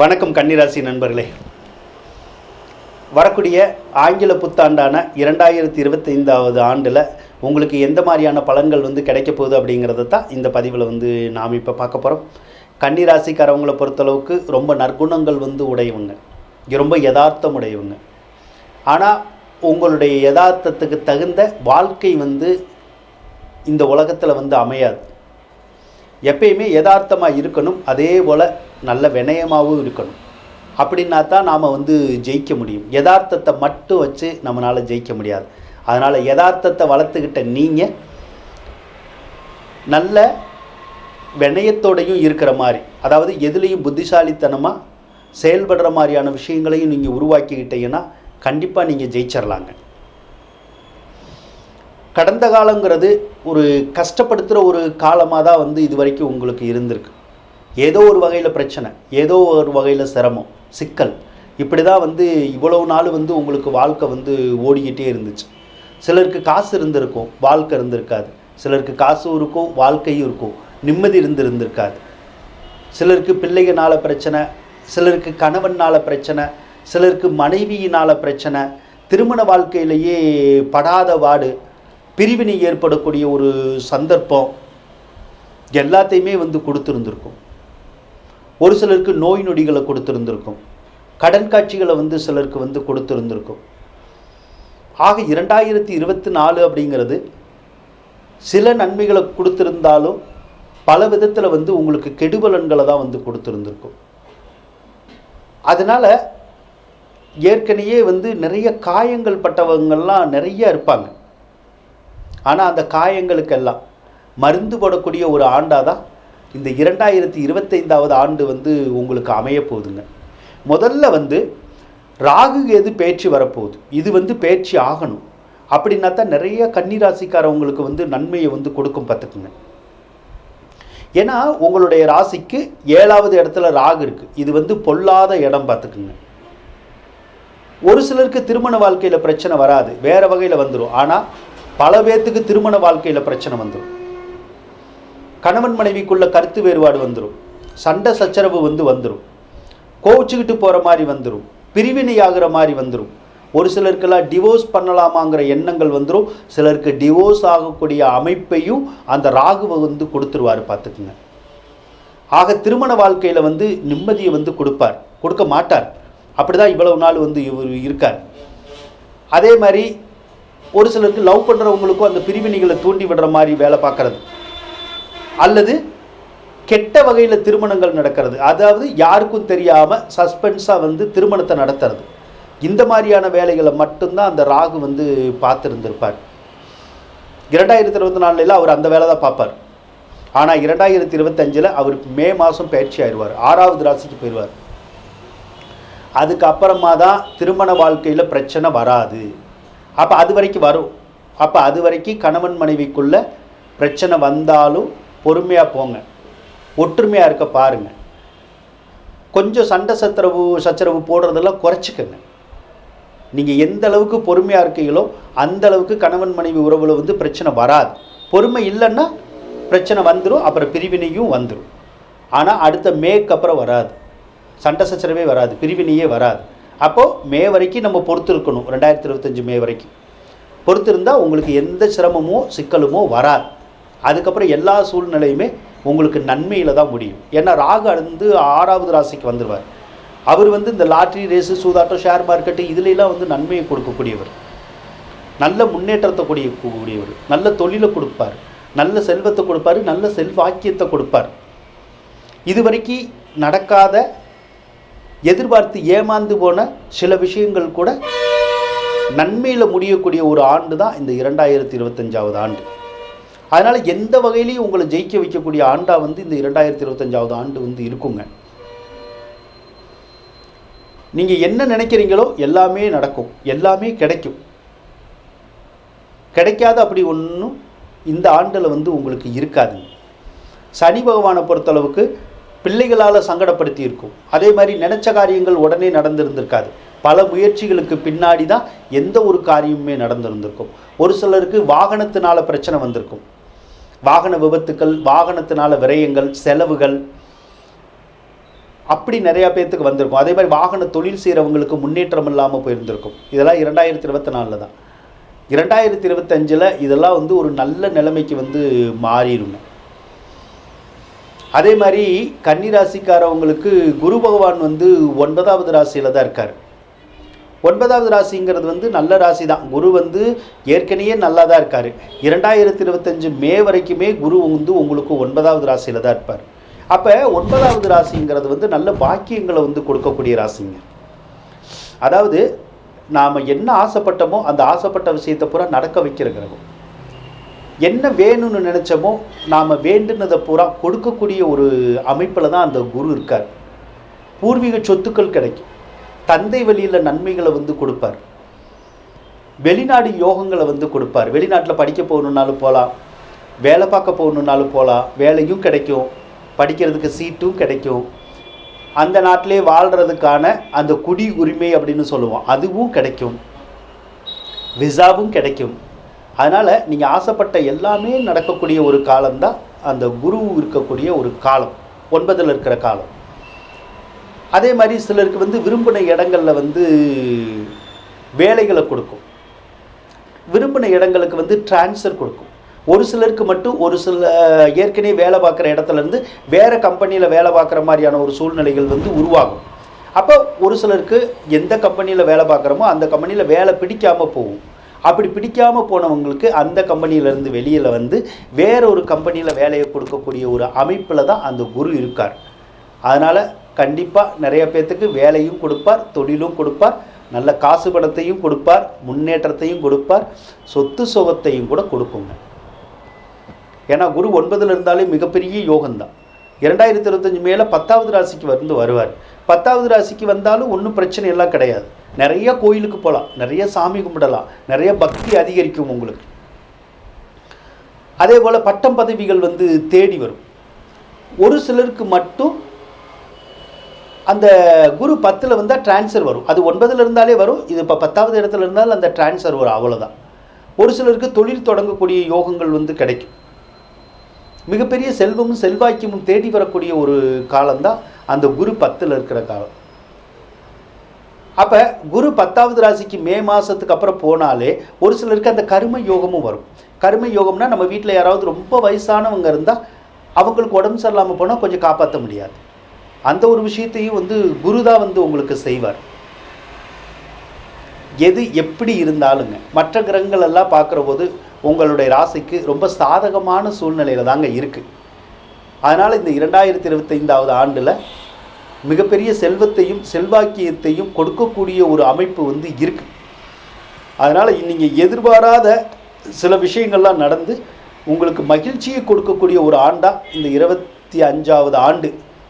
வணக்கம் கன்னிராசி நண்பர்களே. வரக்கூடிய ஆங்கில புத்தாண்டான இரண்டாயிரத்தி இருபத்தைந்தாவது ஆண்டில் உங்களுக்கு எந்த மாதிரியான பலன்கள் வந்து கிடைக்க போகுது அப்படிங்கிறத தான் இந்த பதிவில் வந்து நாம் இப்போ பார்க்க போகிறோம் கன்னிராசிக்காரவங்களை பொறுத்தளவுக்கு ரொம்ப நற்குணங்கள் வந்து உடையவங்க. ரொம்ப யதார்த்தம் உடையவங்க. ஆனால் உங்களுடைய யதார்த்தத்துக்கு தகுந்த வாழ்க்கை வந்து இந்த உலகத்தில் வந்து அமையாது. எப்பயுமே யதார்த்தமாக இருக்கணும் அதே போல் நல்ல வினயமாகவும் இருக்கணும். அப்படின்னா தான் நாம் வந்து ஜெயிக்க முடியும். யதார்த்தத்தை மட்டும் வச்சு நம்மளால் ஜெயிக்க முடியாது. அதனால் யதார்த்தத்தை வளர்த்துக்கிட்ட நீங்கள் நல்ல வினயத்தோடையும் இருக்கிற மாதிரி அதாவது எதுலேயும் புத்திசாலித்தனமாக செயல்படுற மாதிரியான விஷயங்களையும் நீங்கள் உருவாக்கிக்கிட்டீங்கன்னா கண்டிப்பாக நீங்கள் ஜெயிச்சிடலாங்க கடந்த காலங்கிறது ஒரு கஷ்டப்படுத்துகிற ஒரு காலமாக தான் வந்து இது வரைக்கும் உங்களுக்கு இருந்திருக்கு. ஏதோ ஒரு வகையில் பிரச்சனை ஏதோ ஒரு வகையில் சிரமம் சிக்கல். இப்படி தான் வந்து இவ்வளவு நாள் வந்து உங்களுக்கு வாழ்க்கை வந்து ஓடிக்கிட்டே இருந்துச்சு. சிலருக்கு காசு இருந்திருக்கும் வாழ்க்கை இருந்திருக்காது. சிலருக்கு காசும் இருக்கும் வாழ்க்கையும் இருக்கும் நிம்மதி இருந்து இருந்திருக்காது. சிலருக்கு பிள்ளைகளால பிரச்சனை சிலருக்கு கணவனால் பிரச்சனை சிலருக்கு மனைவியினால் பிரச்சனை திருமண வாழ்க்கையிலேயே படாத வாடு பிரிவினை ஏற்படக்கூடிய ஒரு சந்தர்ப்பம் எல்லாத்தையுமே வந்து கொடுத்துருந்துருக்கும். ஒரு சிலருக்கு நோய் நொடிகளை கொடுத்துருந்துருக்கும். கடன் காட்சிகளை வந்து சிலருக்கு வந்து கொடுத்துருந்துருக்கும். ஆக இரண்டாயிரத்தி இருபத்தி நாலு அப்படிங்கிறது சில நன்மைகளை கொடுத்துருந்தாலும் பல விதத்தில் வந்து உங்களுக்கு கெடுபலன்களை தான் வந்து கொடுத்துருந்துருக்கும். அதனால் ஏற்கனவே வந்து நிறைய காயங்கள் பட்டவங்கள்லாம் நிறைய இருப்பாங்க. ஆனால் அந்த காயங்களுக்கெல்லாம் மருந்து போடக்கூடிய ஒரு ஆண்டாக தான் இந்த இரண்டாயிரத்தி இருபத்தைந்தாவது ஆண்டு வந்து உங்களுக்கு அமைய போகுதுங்க. முதல்ல வந்து ராகு எது பேச்சு வரப்போகுது. இது வந்து பேச்சு ஆகணும். அப்படின்னா தான் நிறைய கன்னிராசிக்காரவங்களுக்கு வந்து நன்மையை வந்து கொடுக்கும் பார்த்துக்குங்க. ஏன்னா உங்களுடைய ராசிக்கு ஏழாவது இடத்துல ராகு இருக்குது இது வந்து பொல்லாத இடம் பார்த்துக்குங்க. ஒரு சிலருக்கு திருமண வாழ்க்கையில் பிரச்சனை வராது. வேறு வகையில் வந்துடும் ஆனால் பல பேர்த்துக்கு திருமண வாழ்க்கையில் பிரச்சனை வந்துடும் கணவன் மனைவிக்குள்ள கருத்து வேறுபாடு வந்துடும் சண்டை சச்சரவு வந்து வந்துடும் கோவிச்சுக்கிட்டு போகிற மாதிரி வந்துடும் பிரிவினை ஆகிற மாதிரி வந்துடும் ஒரு சிலருக்கெல்லாம் டிவோர்ஸ் பண்ணலாமாங்கிற எண்ணங்கள் வந்துடும் சிலருக்கு டிவோர்ஸ் ஆகக்கூடிய அமைப்பையும் அந்த ராகுவை வந்து கொடுத்துருவார் பார்த்துக்குங்க. ஆக திருமண வாழ்க்கையில் வந்து நிம்மதியை வந்து கொடுப்பார். கொடுக்க மாட்டார். அப்படி தான் இவ்வளவு நாள் வந்து இவர் இருக்கார். அதே மாதிரி ஒரு சிலருக்கு லவ் பண்ணுறவங்களுக்கும் அந்த பிரிவினைகளை தூண்டி விடுற மாதிரி வேலை பார்க்கறது. அல்லது கெட்ட வகையில் திருமணங்கள் நடக்கிறது. அதாவது யாருக்கும் தெரியாமல் சஸ்பென்ஸாக வந்து திருமணத்தை நடத்துறது. இந்த மாதிரியான வேலைகளை மட்டும்தான் அந்த ராகு வந்து பார்த்துருந்துருப்பார். இரண்டாயிரத்தி இருபத்தி நாலில் அவர் அந்த வேலை தான் பார்ப்பார். ஆனால் இரண்டாயிரத்தி இருபத்தஞ்சில் அவர் மே மாதம் பயிற்சி ஆயிடுவார். ஆறாவது ராசிக்கு போயிடுவார். அதுக்கப்புறமா தான் திருமண வாழ்க்கையில் பிரச்சனை வராது. அப்போ அது வரைக்கும் வரும். அப்போ அது வரைக்கும் கணவன் மனைவிக்குள்ள பிரச்சனை வந்தாலும் பொறுமையாக போங்க. ஒற்றுமையாக இருக்க பாருங்க. கொஞ்சம் சண்டை சச்சரவு சச்சரவு போடுறதெல்லாம் குறைச்சிக்கங்க. நீங்கள் எந்த அளவுக்கு பொறுமையாக இருக்கீங்களோ அந்த அளவுக்கு கணவன் மனைவி உறவில் வந்து பிரச்சனை வராது. பொறுமை இல்லைன்னா பிரச்சனை வந்துடும் அப்புறம் பிரிவினையும் வந்துடும் ஆனால் அடுத்த மேக்கு அப்புறம் வராது. சண்டை சச்சரவே வராது பிரிவினையே வராது. அப்போது மே வரைக்கும் நம்ம பொறுத்து இருக்கணும் ரெண்டாயிரத்தி இருபத்தஞ்சி மே வரைக்கும். பொறுத்து இருந்தால் உங்களுக்கு எந்த சிரமமோ சிக்கலுமோ வராது. அதுக்கப்புறம் எல்லா சூழ்நிலையுமே உங்களுக்கு நன்மையில் தான் முடியும். ஏன்னா ராகு வந்து ஆறாவது ராசிக்கு வந்துடுவார் அவர் வந்து இந்த லாட்ரி ரேஸு சூதாட்டம் ஷேர் மார்க்கெட்டு இதுலெலாம் வந்து நன்மையை கொடுக்கக்கூடியவர். நல்ல முன்னேற்றத்தை கூடிய கூடியவர் நல்ல தொழிலை கொடுப்பார். நல்ல செல்வத்தை கொடுப்பார். நல்ல செல்வாக்கியத்தை கொடுப்பார். இது வரைக்கும் நடக்காத எதிர்பார்த்து ஏமாந்து போன சில விஷயங்கள் கூட நன்மையில் முடியக்கூடிய ஒரு ஆண்டு தான் இந்த இரண்டாயிரத்தி இருபத்தஞ்சாவது ஆண்டு. அதனால் எந்த வகையிலையும் உங்களை ஜெயிக்க வைக்கக்கூடிய ஆண்டாக வந்து இந்த இரண்டாயிரத்தி இருபத்தஞ்சாவது ஆண்டு வந்து இருக்குங்க. நீங்கள் என்ன நினைக்கிறீங்களோ எல்லாமே நடக்கும். எல்லாமே கிடைக்கும். கிடைக்காத அப்படி ஒன்றும் இந்த ஆண்டில் வந்து உங்களுக்கு இருக்காதுங்க. சனி பகவானை பொறுத்தளவுக்கு பிள்ளைகளால் சங்கடப்படுத்தி இருக்கும் அதே மாதிரி நினச்ச காரியங்கள் உடனே நடந்திருந்திருக்காது. பல முயற்சிகளுக்கு பின்னாடி தான் எந்த ஒரு காரியமுமே நடந்திருந்திருக்கும். ஒரு சிலருக்கு வாகனத்தினால பிரச்சனை வந்திருக்கும். வாகன விபத்துக்கள் வாகனத்தினால விரயங்கள் செலவுகள் அப்படி நிறையா பேர்த்துக்கு வந்திருக்கும். அதே மாதிரி வாகன தொழில் செய்கிறவங்களுக்கு முன்னேற்றம் இல்லாமல் போயிருந்திருக்கும். இதெல்லாம் இரண்டாயிரத்தி இருபத்தி நாலில் தான். இரண்டாயிரத்தி இருபத்தஞ்சில் இதெல்லாம் வந்து ஒரு நல்ல நிலைமைக்கு வந்து மாறிடுங்க. அதே மாதிரி கன்னி ராசிக்காரவங்களுக்கு குரு பகவான் வந்து ஒன்பதாவது ராசியில் தான் இருக்கார். ஒன்பதாவது ராசிங்கிறது வந்து நல்ல ராசி தான் குரு வந்து ஏற்கனவே நல்லா தான் இருக்கார். இரண்டாயிரத்தி இருபத்தஞ்சு மே வரைக்குமே குரு வந்து உங்களுக்கு ஒன்பதாவது ராசியில் தான் இருப்பார். அப்போ ஒன்பதாவது ராசிங்கிறது வந்து நல்ல பாக்கியங்களை வந்து கொடுக்கக்கூடிய ராசிங்க. அதாவது நாம் என்ன ஆசைப்பட்டோமோ அந்த ஆசைப்பட்ட விஷயத்தை பூரா நடக்க வைக்கிறங்கிறோம் என்ன வேணும்னு நினச்சோமோ நாம் வேண்டுனதை பூரா கொடுக்கக்கூடிய ஒரு அமைப்பில் தான் அந்த குரு இருக்கார். பூர்வீக சொத்துக்கள் கிடைக்கும். தந்தை வழியில் நன்மைகளை வந்து கொடுப்பார். வெளிநாடு யோகங்களை வந்து கொடுப்பார். வெளிநாட்டில் படிக்க போகணுன்னாலும் போகலாம் வேலை பார்க்க போகணுன்னாலும் போகலாம் வேலையும் கிடைக்கும். படிக்கிறதுக்கு சீட்டும் கிடைக்கும். அந்த நாட்டிலே வாழ்கிறதுக்கான அந்த குடி உரிமை அப்படின்னு சொல்லுவோம். அதுவும் கிடைக்கும். விசாவும் கிடைக்கும். அதனால் நீங்கள் ஆசைப்பட்ட எல்லாமே நடக்கக்கூடிய ஒரு காலம்தான் அந்த குரு இருக்கக்கூடிய ஒரு காலம் ஒன்பதில் இருக்கிற காலம். அதே மாதிரி சிலருக்கு வந்து விரும்பின இடங்களில் வந்து வேலைகளை கொடுக்கும். விரும்பின இடங்களுக்கு வந்து டிரான்ஸ்ஃபர் கொடுக்கும். ஒரு சிலருக்கு மட்டும் ஒரு சில ஏற்கனவே வேலை பார்க்குற இடத்துலேருந்து வேறு கம்பெனியில் வேலை பார்க்குற மாதிரியான ஒரு சூழ்நிலைகள் வந்து உருவாகும். அப்போ ஒரு சிலருக்கு எந்த கம்பெனியில் வேலை பார்க்குறோமோ அந்த கம்பெனியில் வேலை பிடிக்காமல் போகும். அப்படி பிடிக்காமல் போனவங்களுக்கு அந்த கம்பெனியிலேருந்து வெளியில் வந்து வேற ஒரு கம்பெனியில் வேலையை கொடுக்கக்கூடிய ஒரு அமைப்பில் தான் அந்த குரு இருக்கார். அதனால் கண்டிப்பாக நிறைய பேர்த்துக்கு வேலையும் கொடுப்பார் தொழிலும் கொடுப்பார் நல்ல காசு பணத்தையும் கொடுப்பார் முன்னேற்றத்தையும் கொடுப்பார் சொத்து சுகத்தையும் கூட கொடுக்குங்க. ஏன்னா குரு ஒன்பதில் இருந்தாலே மிகப்பெரிய யோகம்தான். இரண்டாயிரத்தி இருபத்தஞ்சு மேலே பத்தாவது ராசிக்கு வந்து வருவார். பத்தாவது ராசிக்கு வந்தாலும் ஒன்றும் பிரச்சனை எல்லாம் கிடையாது. நிறைய கோயிலுக்கு போகலாம் நிறைய சாமி கும்பிடலாம் நிறைய பக்தி அதிகரிக்கும் உங்களுக்கு. அதே போல் பட்டம் பதவிகள் வந்து தேடி வரும். ஒரு சிலருக்கு மட்டும் அந்த குரு பத்தில் வந்தால் ட்ரான்ஸ்ஃபர் வரும். அது ஒன்பதில் இருந்தாலே வரும் இது இப்போ பத்தாவது இடத்துல இருந்தாலும் அந்த ட்ரான்ஸ்ஃபர் வரும் அவ்வளோதான் ஒரு சிலருக்கு தொழில் தொடங்கக்கூடிய யோகங்கள் வந்து கிடைக்கும். மிகப்பெரிய செல்வமும் செல்வாக்கியமும் தேடி வரக்கூடிய ஒரு காலம்தான் அந்த குரு பத்தில் இருக்கிற காலம். அப்போ குரு பத்தாவது ராசிக்கு மே மாதத்துக்கு அப்புறம் போனாலே ஒரு சிலருக்கு அந்த கரும யோகமும் வரும். கரும யோகம்னா நம்ம வீட்டில் யாராவது ரொம்ப வயசானவங்க இருந்தால் அவங்களுக்கு உடம்பு சரியில்லாமல் போனால் கொஞ்சம் காப்பாற்ற முடியாது. அந்த ஒரு விஷயத்தையும் வந்து குரு தான் வந்து உங்களுக்கு செய்வார். எது எப்படி இருந்தாலுங்க மற்ற கிரகங்கள் எல்லாம் பார்க்குற போது உங்களுடைய ராசிக்கு ரொம்ப சாதகமான சூழ்நிலையில் தாங்க இருக்குது அதனால் இந்த இரண்டாயிரத்தி இருபத்தைந்தாவது ஆண்டில் மிகப்பெரிய செல்வத்தையும் செல்வாக்கியத்தையும் கொடுக்கக்கூடிய ஒரு அமைப்பு வந்து இருக்குது அதனால் நீங்கள் எதிர்பாராத சில விஷயங்கள்லாம் நடந்து உங்களுக்கு மகிழ்ச்சியை கொடுக்கக்கூடிய ஒரு ஆண்டாக இந்த இருபத்தி அஞ்சாவது ஆண்டு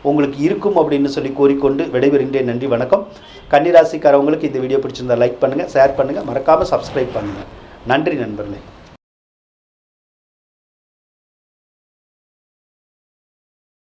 உங்களுக்கு இருக்கும் அப்படின்னு சொல்லி கூறிக்கொண்டு விடைபெறுகின்றேன். நன்றி வணக்கம். கன்னிராசிக்காரவங்களுக்கு இந்த வீடியோ பிடிச்சிருந்தா லைக் பண்ணுங்கள் ஷேர் பண்ணுங்கள் மறக்காமல் சப்ஸ்கிரைப் பண்ணுங்கள் நன்றி நண்பர்களே.